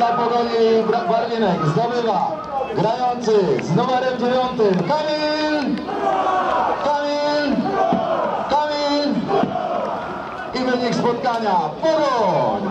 Dla Pogoni Barlinek zdobywa grający z numerem dziewiątym Kamil! Kamil! Kamil! I wynik spotkania Pogoń!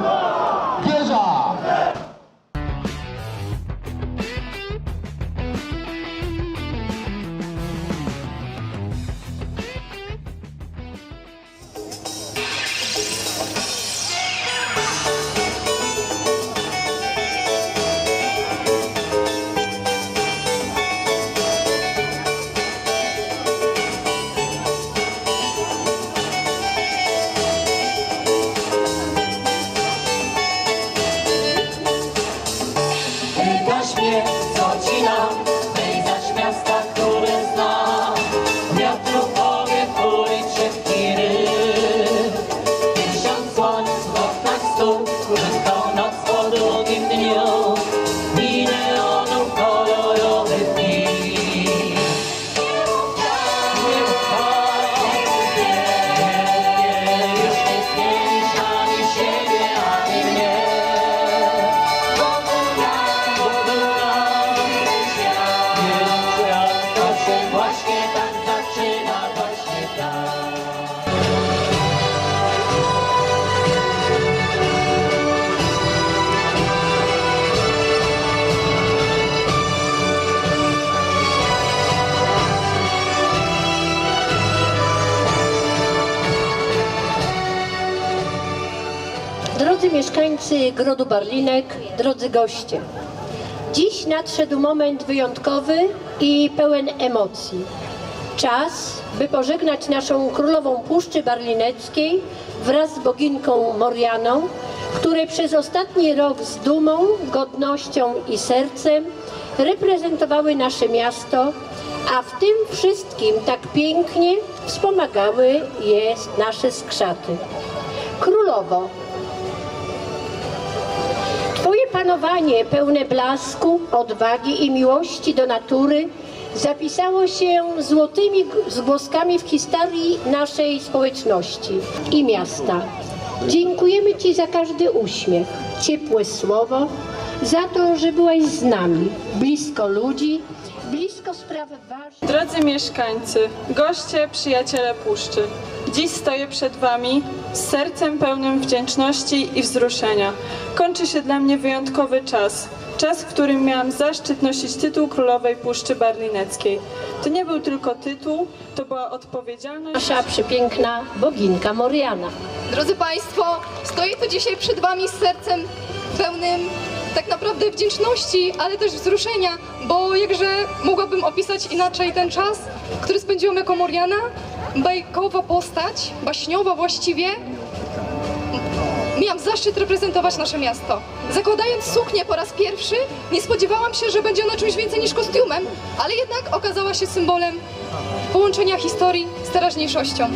Mieszkańcy Grodu Barlinek, drodzy goście. Dziś nadszedł moment wyjątkowy i pełen emocji. Czas, by pożegnać naszą królową Puszczy Barlineckiej wraz z boginką Morianą, której przez ostatni rok z dumą, godnością i sercem reprezentowały nasze miasto, a w tym wszystkim tak pięknie wspomagały je nasze skrzaty. Królowo, panowanie pełne blasku, odwagi i miłości do natury zapisało się złotymi zgłoskami w historii naszej społeczności i miasta. Dziękujemy Ci za każdy uśmiech, ciepłe słowo, za to, że byłaś z nami, blisko ludzi, blisko spraw ważnych. Drodzy mieszkańcy, goście, przyjaciele puszczy, dziś stoję przed Wami z sercem pełnym wdzięczności i wzruszenia. Kończy się dla mnie wyjątkowy czas. Czas, w którym miałam zaszczyt nosić tytuł Królowej Puszczy Barlineckiej. To nie był tylko tytuł, to była odpowiedzialność. Nasza przepiękna boginka Moriana. Drodzy Państwo, stoję tu dzisiaj przed Wami z sercem pełnym tak naprawdę wdzięczności, ale też wzruszenia, bo jakże mogłabym opisać inaczej ten czas, który spędziłam jako Moriana, bajkowa postać, baśniowa właściwie, Miałam zaszczyt reprezentować nasze miasto. Zakładając suknię po raz pierwszy, nie spodziewałam się, że będzie ona czymś więcej niż kostiumem, ale jednak okazała się symbolem połączenia historii z teraźniejszością.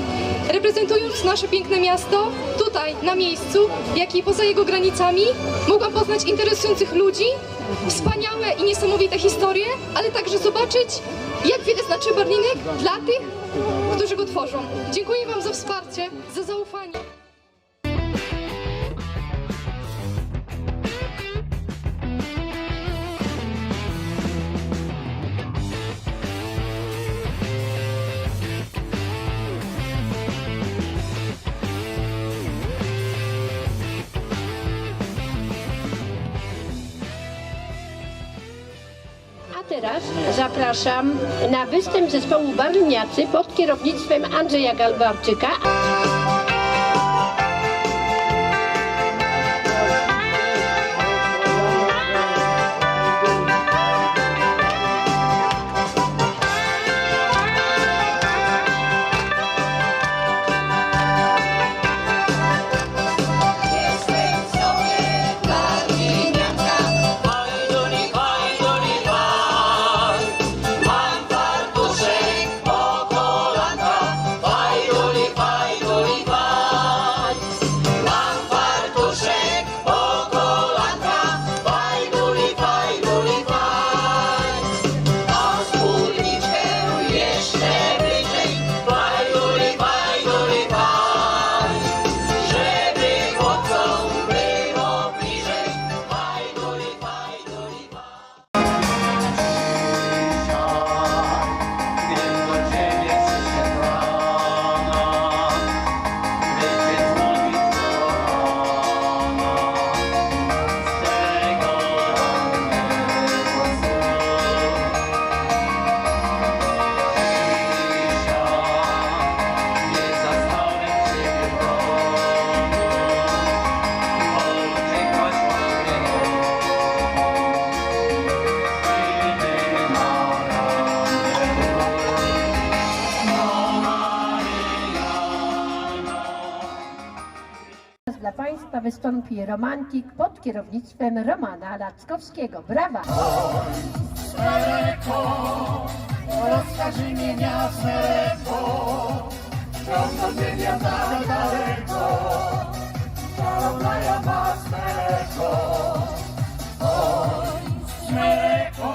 Reprezentując nasze piękne miasto, tutaj, na miejscu, jak i poza jego granicami, mogłam poznać interesujących ludzi, wspaniałe i niesamowite historie, ale także zobaczyć, jak wiele znaczy Barlinek dla tych, którzy go tworzą. Dziękuję Wam za wsparcie, za zaufanie. Teraz zapraszam na występ zespołu Barliniacy pod kierownictwem Andrzeja Galbarczyka. Wystąpi romantik pod kierownictwem Romana Lackowskiego. Brawa! Rozkaż imienia Smereko, daleko, ma Smereko. Oj, Smereko,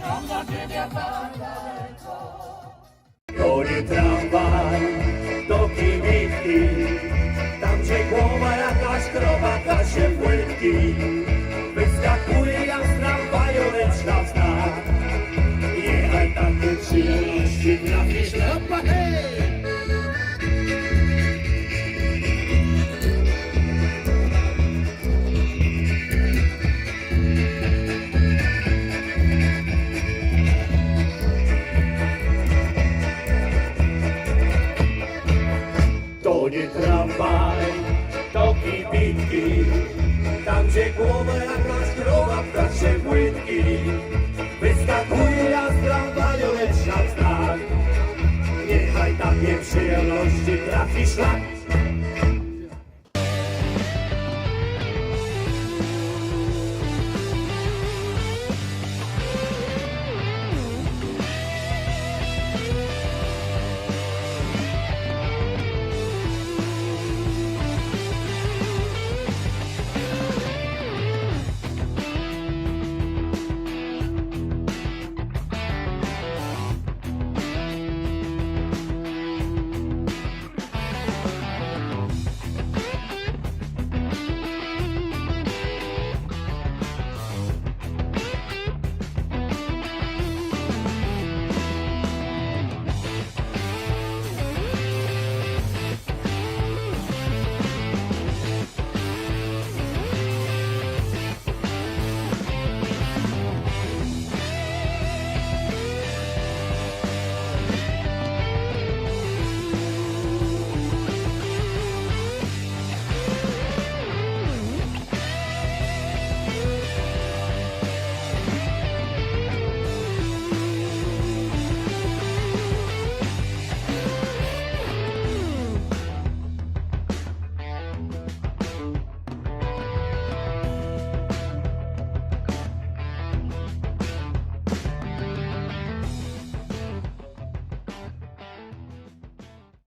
ciągle ziemia dalej daleko. To nie tramwaj, Tam gdzie głowa jakaś krowaka się płytki gdzie głowa jakaś krowa w trasie płytki. Wyskakuje ja z tramwaju, lecz na znak Niechaj takie przyjemności trafi szlak